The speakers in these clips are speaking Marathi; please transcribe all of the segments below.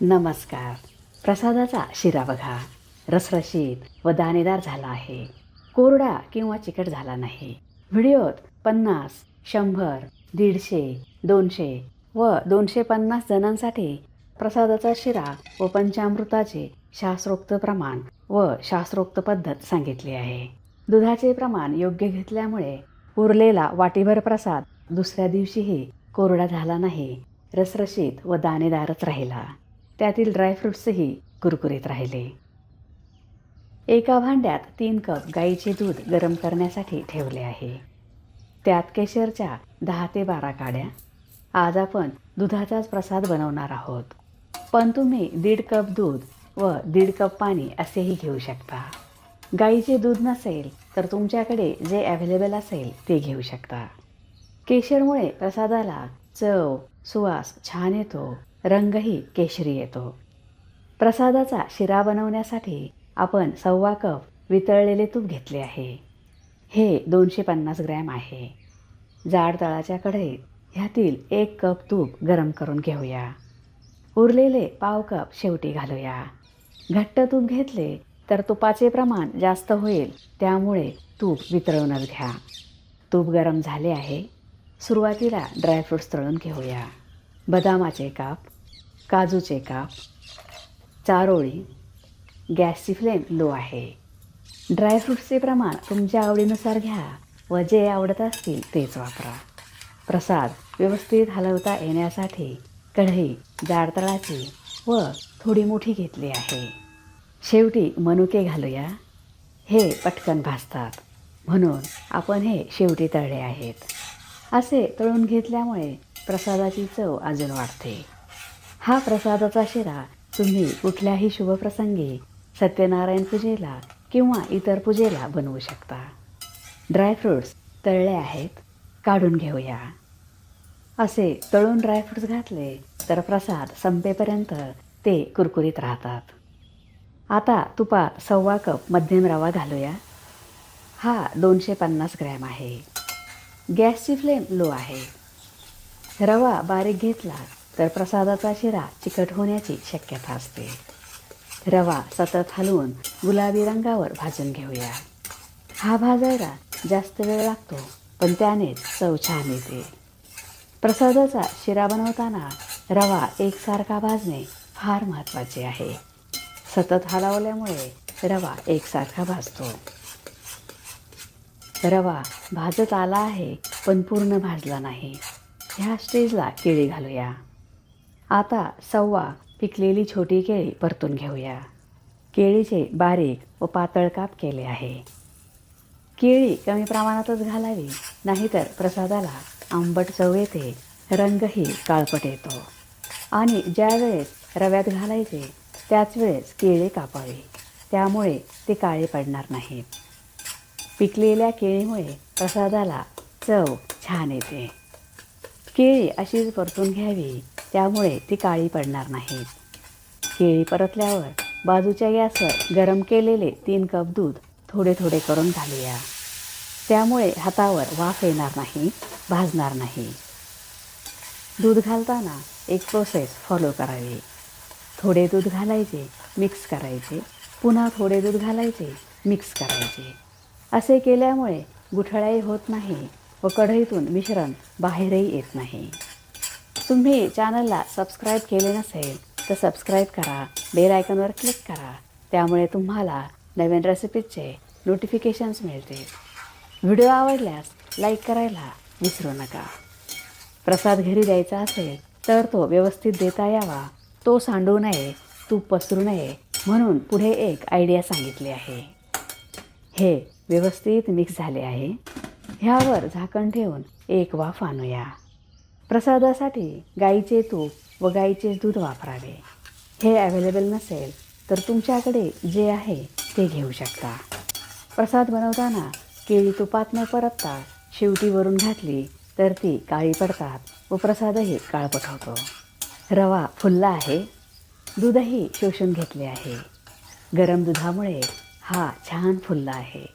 नमस्कार. प्रसादाचा शिरा बघा. रसरशीत व दाणेदार झाला आहे. कोरडा किंवा चिकट झाला नाही. व्हिडिओत पन्नास शंभर दीडशे दोनशे व दोनशे पन्नास जणांसाठी प्रसादाचा शिरा व पंचामृताचे शास्त्रोक्त प्रमाण व शास्त्रोक्त पद्धत सांगितली आहे. दुधाचे प्रमाण योग्य घेतल्यामुळे उरलेला वाटीभर प्रसाद दुसऱ्या दिवशीही कोरडा झाला नाही. रसरशीत व दाणेदारच राहिला. त्यातील ड्रायफ्रुट्सही कुरकुरीत राहिले. एका भांड्यात तीन कप गाईचे दूध गरम करण्यासाठी ठेवले आहे. त्यात केशरच्या दहा ते बारा काड्या. आज आपण दुधाचाच प्रसाद बनवणार आहोत. पण तुम्ही दीड कप दूध व दीड कप पाणी असेही घेऊ शकता. गाईचे दूध नसेल तर तुमच्याकडे जे अवेलेबल असेल ते घेऊ शकता. केशरमुळे प्रसादाला चव सुवास छान येतो. रंगही केशरी येतो. प्रसादाचा शिरा बनवण्यासाठी आपण सव्वा कप वितळलेले तूप घेतले आहे. हे दोनशे पन्नास ग्रॅम आहे. जाड तळाच्या कढईत ह्यातील एक कप तूप गरम करून घेऊया. उरलेले पाव कप शेवटी घालूया. घट्ट तूप घेतले तर तुपाचे प्रमाण जास्त होईल त्यामुळे तूप वितळूनच घ्या. तूप गरम झाले आहे. सुरुवातीला ड्रायफ्रूट्स तळून घेऊया. बदामाचे काप काजूचे काप चारोळी गॅसची फ्लेम लो आहे. ड्रायफ्रूट्सचे प्रमाण तुमच्या आवडीनुसार घ्या व जे आवडत असतील तेच वापरा. प्रसाद व्यवस्थित हलवता येण्यासाठी कढई जाड तळाची व थोडी मोठी घेतली आहे. शेवटी मनुके घालूया. हे पटकन भाजतात. म्हणून आपण हे शेवटी तळले आहेत. असे तळून घेतल्यामुळे प्रसादाची चव अजून वाढते. हा प्रसादाचा शिरा तुम्ही कुठल्याही शुभप्रसंगी सत्यनारायण पूजेला किंवा इतर पूजेला बनवू शकता. ड्रायफ्रूट्स तळले आहेत काढून घेऊया. असे तळून ड्रायफ्रूट्स घातले तर प्रसाद संपेपर्यंत ते कुरकुरीत राहतात. आता तुपात सव्वा कप मध्यम रवा घालूया. हा दोनशे पन्नास ग्रॅम आहे. गॅसची फ्लेम लो आहे. रवा बारीक घेतला तर प्रसादाचा शिरा चिकट होण्याची शक्यता असते. रवा सतत हलवून गुलाबी रंगावर भाजून घेऊया. हा भाजायला जास्त वेळ लागतो पण त्यानेच चव छान येते. प्रसादाचा शिरा बनवताना रवा एकसारखा भाजणे फार महत्त्वाचे आहे. सतत हलवल्यामुळे रवा एकसारखा भाजतो. रवा भाजत आला आहे पण पूर्ण भाजला नाही. ह्या स्टेजला केळी घालूया. आता सव्वा पिकलेली छोटी केळी परतून घेऊया. केळीचे बारीक व पातळ काप केले आहे. केळी कमी प्रमाणातच घालावी नाहीतर प्रसादाला आंबट चव येते रंगही काळपट येतो. आणि ज्या वेळेस रव्यात घालायचे त्याच वेळेस केळी कापावी. त्यामुळे ते काळे पडणार नाहीत पिकलेल्या केळीमुळे प्रसादाला चव छान येते. केळी अशीच परतून घ्यावी त्यामुळे ती काळी पडणार नाहीत केळी परतल्यावर बाजूच्या गॅसवर गरम केलेले तीन कप दूध थोडे थोडे करून घालूया. त्यामुळे हातावर वाफ येणार नाही भाजणार नाही. दूध घालताना एक प्रोसेस फॉलो करावी. थोडे दूध घालायचे मिक्स करायचे. पुन्हा थोडे दूध घालायचे मिक्स करायचे. असे केल्यामुळे गुठळाही होत नाही व कढईतून मिश्रण बाहेरही येत नाही. तुम्ही चॅनलला सबस्क्राईब केले नसेल तर सबस्क्राईब करा बेल आयकॉनवर क्लिक करा. त्यामुळे तुम्हाला नवीन रेसिपीजचे नोटिफिकेशन्स मिळतील. व्हिडिओ आवडल्यास लाईक करायला विसरू नका. प्रसाद घरी द्यायचा असेल तर तो व्यवस्थित देता यावा. तो सांडू नये तूप पसरू नये म्हणून पुढे एक आयडिया सांगितली आहे. हे व्यवस्थित मिक्स झाले आहे. ह्यावर झाकण ठेवून एक वाफ आणूया. प्रसादासाठी गाईचे तूप व गाईचे दूध वापरावे. हे अवेलेबल नसेल तर तुमच्याकडे जे आहे ते घेऊ शकता. प्रसाद बनवताना केळी तुपात न परतता शेवटी वरून घातली तर ती काळी पडतात व प्रसादही काळपट होतो रवा फुलला आहे. दूधही शोषून घेतले आहे. गरम दुधामुळे हा छान फुलला आहे.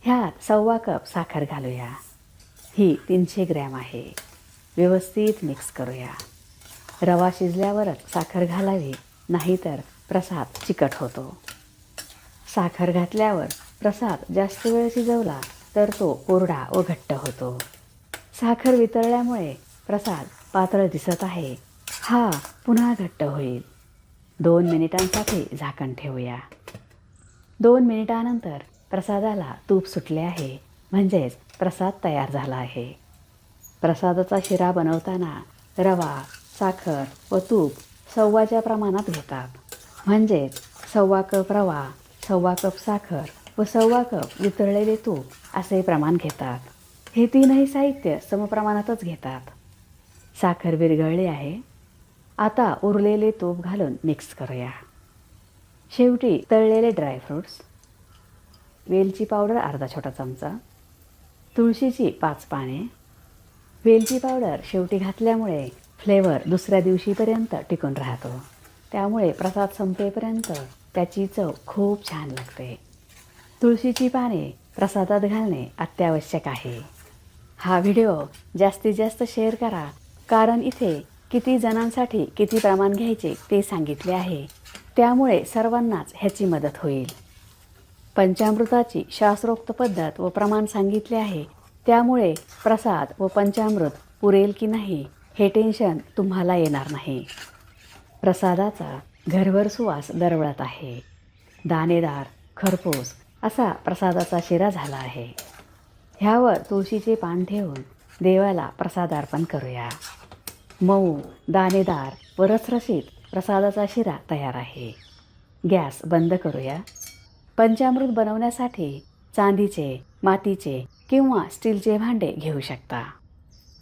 ह्यात सव्वा कप साखर घालूया. ही तीनशे ग्रॅम आहे. व्यवस्थित मिक्स करूया. रवा शिजल्यावरच साखर घालावी नाहीतर प्रसाद चिकट होतो. साखर घातल्यावर प्रसाद जास्त वेळ शिजवला तर तो कोरडा व घट्ट होतो. साखर वितळल्यामुळे प्रसाद पातळ दिसत आहे. हा पुन्हा घट्ट होईल. दोन मिनिटांसाठी झाकण ठेवूया. दोन मिनिटानंतर प्रसादाला तूप सुटले आहे. म्हणजेच प्रसाद तयार झाला आहे. प्रसादाचा शिरा बनवताना रवा साखर व तूप सव्वाच्या प्रमाणात घेतात. म्हणजेच सव्वा कप रवा सव्वा कप साखर व सव्वा कप वितळलेले तूप असे प्रमाण घेतात. हे तीनही साहित्य समप्रमाणातच घेतात. साखर विरघळली आहे. आता उरलेले तूप घालून मिक्स करूया. शेवटी तळलेले ड्रायफ्रूट्स वेलची पावडर अर्धा छोटा चमचा तुळशीची पाच पाने वेलची पावडर शेवटी घातल्यामुळे फ्लेवर दुसऱ्या दिवशीपर्यंत टिकून राहतो. त्यामुळे प्रसाद संपेपर्यंत त्याची चव खूप छान लागते. तुळशीची पाने प्रसादात घालणे अत्यावश्यक आहे. हा व्हिडिओ जास्तीत जास्त शेअर करा कारण इथे किती जणांसाठी किती प्रमाण घ्यायचे ते सांगितले आहे. त्यामुळे सर्वांनाच ह्याची मदत होईल. पंचामृताची शास्त्रोक्त पद्धत व प्रमाण सांगितले आहे त्यामुळे प्रसाद व पंचामृत पुरेल की नाही हे टेन्शन तुम्हाला येणार नाही. प्रसादाचा घरभर सुवास दरवळत आहे. दाणेदार खरपूस असा प्रसादाचा शिरा झाला आहे. ह्यावर तुळशीचे पान ठेवून देवाला प्रसाद अर्पण करूया. मऊ दाणेदार व रसरशीत प्रसादाचा शिरा तयार आहे. गॅस बंद करूया. पंचामृत बनवण्यासाठी चांदीचे मातीचे किंवा स्टीलचे भांडे घेऊ शकता.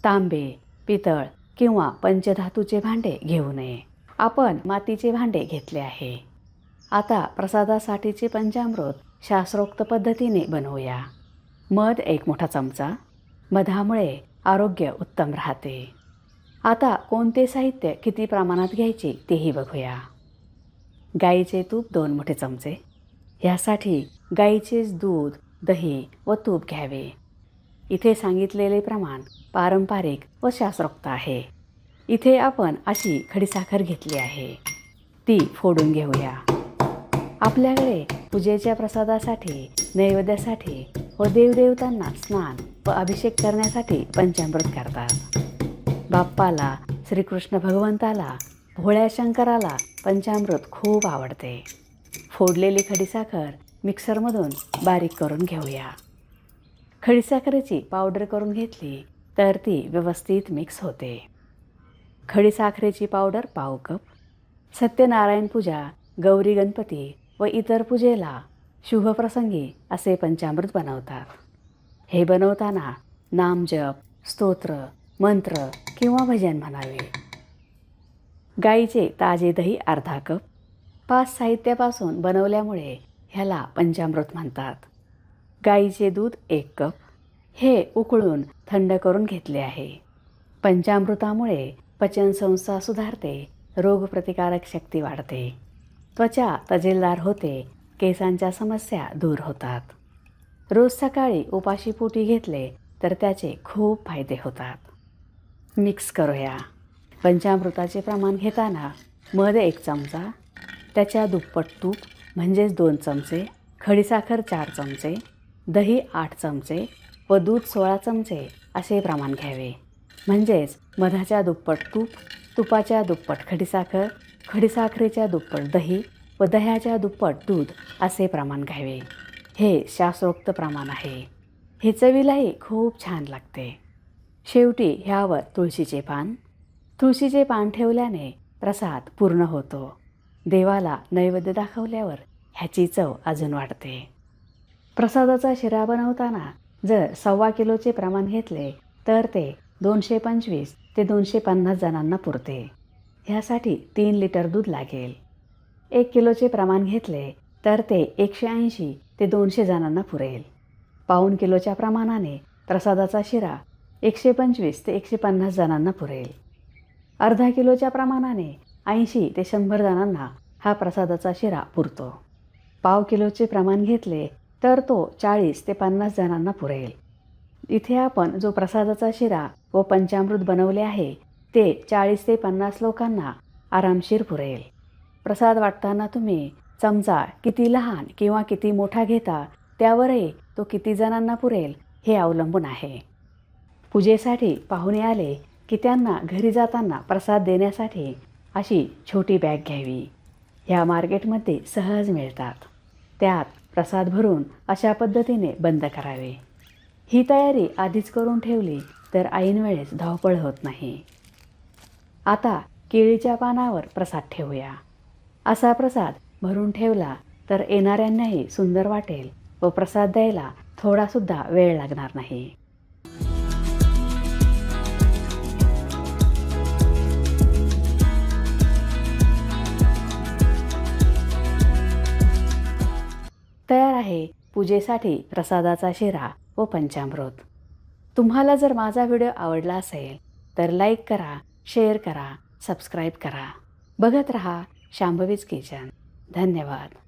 तांबे पितळ किंवा पंचधातूचे भांडे घेऊ नये. आपण मातीचे भांडे घेतले आहे. आता प्रसादासाठीचे पंचामृत शास्त्रोक्त पद्धतीने बनवूया. मध एक मोठा चमचा. मधामुळे आरोग्य उत्तम राहते. आता कोणते साहित्य किती प्रमाणात घ्यायचे तेही बघूया. गाईचे तूप दोन मोठे चमचे. ह्यासाठी गाईचेच दूध दही व तूप घ्यावे. इथे सांगितलेले प्रमाण पारंपरिक व शास्त्रोक्त आहे. इथे आपण अशी खडीसाखर घेतली आहे. ती फोडून घेऊया. आपल्याकडे पूजेच्या प्रसादासाठी नैवेद्यासाठी व देवदेवतांना स्नान व अभिषेक करण्यासाठी पंचामृत करतात. बाप्पाला श्रीकृष्ण भगवंताला भोळ्या शंकराला पंचामृत खूप आवडते. फोडलेली खडीसाखर मिक्सरमधून बारीक करून घेऊया. खडीसाखरेची पावडर करून घेतली तर ती व्यवस्थित मिक्स होते. खडीसाखरेची पावडर पाव कप सत्यनारायण पूजा गौरी गणपती व इतर पूजेला शुभप्रसंगी असे पंचामृत बनवतात. हे बनवताना नामजप स्तोत्र मंत्र किंवा भजन म्हणावे. गाईचे ताजे दही अर्धा कप पाच साहित्यापासून बनवल्यामुळे ह्याला पंचामृत म्हणतात. गाईचे दूध एक कप. हे उकळून थंड करून घेतले आहे. पंचामृतामुळे पचनसंस्था सुधारते रोगप्रतिकारक शक्ती वाढते. त्वचा तजेलदार होते केसांच्या समस्या दूर होतात. रोज सकाळी उपाशीपोटी घेतले तर त्याचे खूप फायदे होतात. मिक्स करूया. पंचामृताचे प्रमाण घेताना मध एक चमचा त्याच्या दुप्पट तूप म्हणजेच दोन चमचे खडीसाखर चार चमचे दही आठ चमचे व दूध सोळा चमचे असे प्रमाण घ्यावे. म्हणजेच मधाच्या दुप्पट तूप तुपाच्या दुप्पट खडीसाखर खडीसाखरेच्या दुप्पट दही व दह्याच्या दुप्पट दूध असे प्रमाण घ्यावे. हे शास्त्रोक्त प्रमाण आहे. हे चवीलाही खूप छान लागते. शेवटी ह्यावर तुळशीचे पान. तुळशीचे पान ठेवल्याने प्रसाद पूर्ण होतो. देवाला नैवेद्य दाखवल्यावर ह्याची चव अजून वाढते. प्रसादाचा शिरा बनवताना जर सव्वा किलोचे प्रमाण घेतले तर ते दोनशे पंचवीस ते दोनशे पन्नास जणांना पुरते. ह्यासाठी तीन लिटर दूध लागेल. एक किलोचे प्रमाण घेतले तर ते एकशे ऐंशी ते दोनशे जणांना पुरेल. पाऊण किलोच्या प्रमाणाने प्रसादाचा शिरा एकशे पंचवीस ते एकशे पन्नास जणांना पुरेल. अर्धा किलोच्या प्रमाणाने ऐंशी ते शंभर जणांना हा प्रसादाचा शिरा पुरतो. पाव किलोचे प्रमाण घेतले तर तो चाळीस ते पन्नास जणांना पुरेल. इथे आपण जो प्रसादाचा शिरा व पंचामृत बनवले आहे ते चाळीस ते पन्नास लोकांना आरामशीर पुरेल. प्रसाद वाटताना तुम्ही चमचा किती लहान किंवा किती मोठा घेता त्यावरही तो किती जणांना पुरेल हे अवलंबून आहे. पूजेसाठी पाहुणे आले की त्यांना घरी जाताना प्रसाद देण्यासाठी अशी छोटी बॅग घ्यावी. ह्या मार्केटमध्ये सहज मिळतात. त्यात प्रसाद भरून अशा पद्धतीने बंद करावे. ही तयारी आधीच करून ठेवली तर ऐनवेळेस धावपळ होत नाही. आता केळीच्या पानावर प्रसाद ठेवूया. असा प्रसाद भरून ठेवला तर येणाऱ्यांनाही सुंदर वाटेल व प्रसाद द्यायला थोडासुद्धा वेळ लागणार नाही. तयार आहे. पूजेसाठी प्रसादाचा शिरा व पंचामृत. तुम्हाला जर माझा व्हिडिओ आवडला असेल तर लाईक करा शेअर करा सबस्क्राईब करा. बघत रहा शांभवीज किचन. धन्यवाद.